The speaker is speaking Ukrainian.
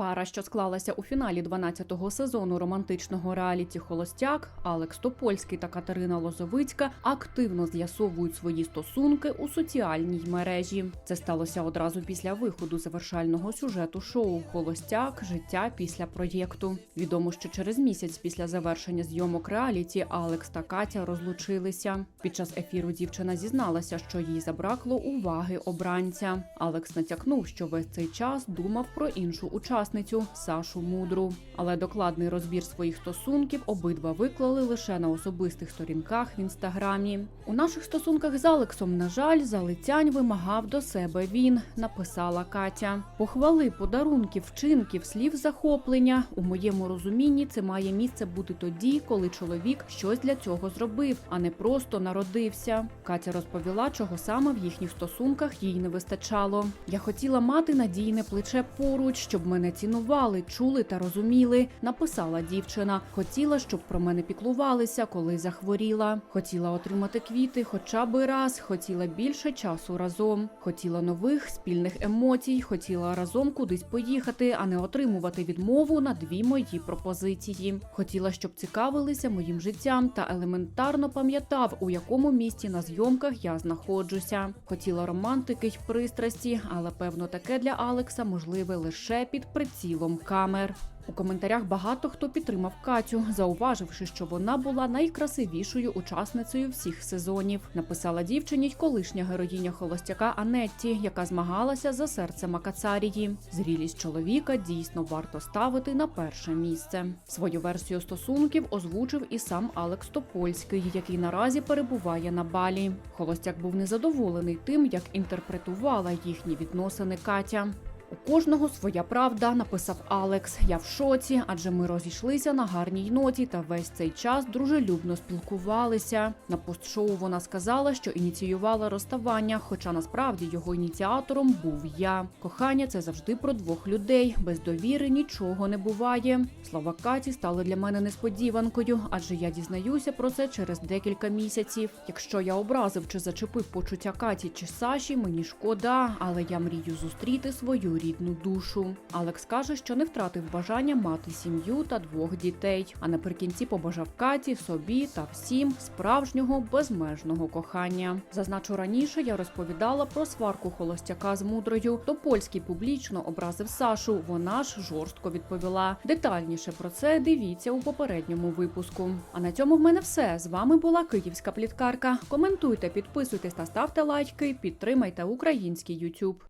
Пара, що склалася у фіналі 12-го сезону романтичного реаліті Холостяк, Алекс Топольський та Катерина Лозовицька активно з'ясовують свої стосунки у соціальній мережі. Це сталося одразу після виходу завершального сюжету шоу Холостяк життя після проєкту. Відомо, що через місяць після завершення зйомок реаліті Алекс та Катя розлучилися. Під час ефіру дівчина зізналася, що їй забракло уваги обранця. Алекс натякнув, що весь цей час думав про іншу учасницю Сашу Мудру. Але докладний розбір своїх стосунків обидва виклали лише на особистих сторінках в інстаграмі. У наших стосунках з Алексом, на жаль, залицянь вимагав до себе він, написала Катя. Похвали, подарунків, вчинків, слів захоплення. У моєму розумінні це має місце бути тоді, коли чоловік щось для цього зробив, а не просто народився. Катя розповіла, чого саме в їхніх стосунках їй не вистачало. Я хотіла мати надійне плече поруч, щоб мене цінували, чули та розуміли. Написала дівчина. Хотіла, щоб про мене піклувалися, коли захворіла. Хотіла отримати квіти хоча би раз, хотіла більше часу разом. Хотіла нових спільних емоцій, хотіла разом кудись поїхати, а не отримувати відмову на дві мої пропозиції. Хотіла, щоб цікавилися моїм життям та елементарно пам'ятав, у якому місті на зйомках я знаходжуся. Хотіла романтики й пристрасті, але певно таке для Алекса можливе лише під прицілом камер. У коментарях багато хто підтримав Катю, зауваживши, що вона була найкрасивішою учасницею всіх сезонів. Написала дівчині й колишня героїня холостяка Анетті, яка змагалася за серце Макацарії. Зрілість чоловіка дійсно варто ставити на перше місце. Свою версію стосунків озвучив і сам Алекс Топольський, який наразі перебуває на балі. Холостяк був незадоволений тим, як інтерпретувала їхні відносини Катя. У кожного своя правда, написав Алекс. Я в шоці, адже ми розійшлися на гарній ноті та весь цей час дружелюбно спілкувалися. На постшоу вона сказала, що ініціювала розставання, хоча насправді його ініціатором був я. Кохання це завжди про двох людей. Без довіри нічого не буває. Слова Каті стали для мене несподіванкою, адже я дізнаюся про це через декілька місяців. Якщо я образив чи зачепив почуття Каті чи Саші, мені шкода, але я мрію зустріти свою рідну душу. Алекс каже, що не втратив бажання мати сім'ю та двох дітей. А наприкінці побажав Каті, собі та всім справжнього безмежного кохання. Зазначу раніше, я розповідала про сварку холостяка з мудрою. То польський публічно образив Сашу. Вона ж жорстко відповіла. Детальніше про це дивіться у попередньому випуску. А на цьому в мене все. З вами була Київська пліткарка. Коментуйте, підписуйтесь та ставте лайки. Підтримайте український YouTube.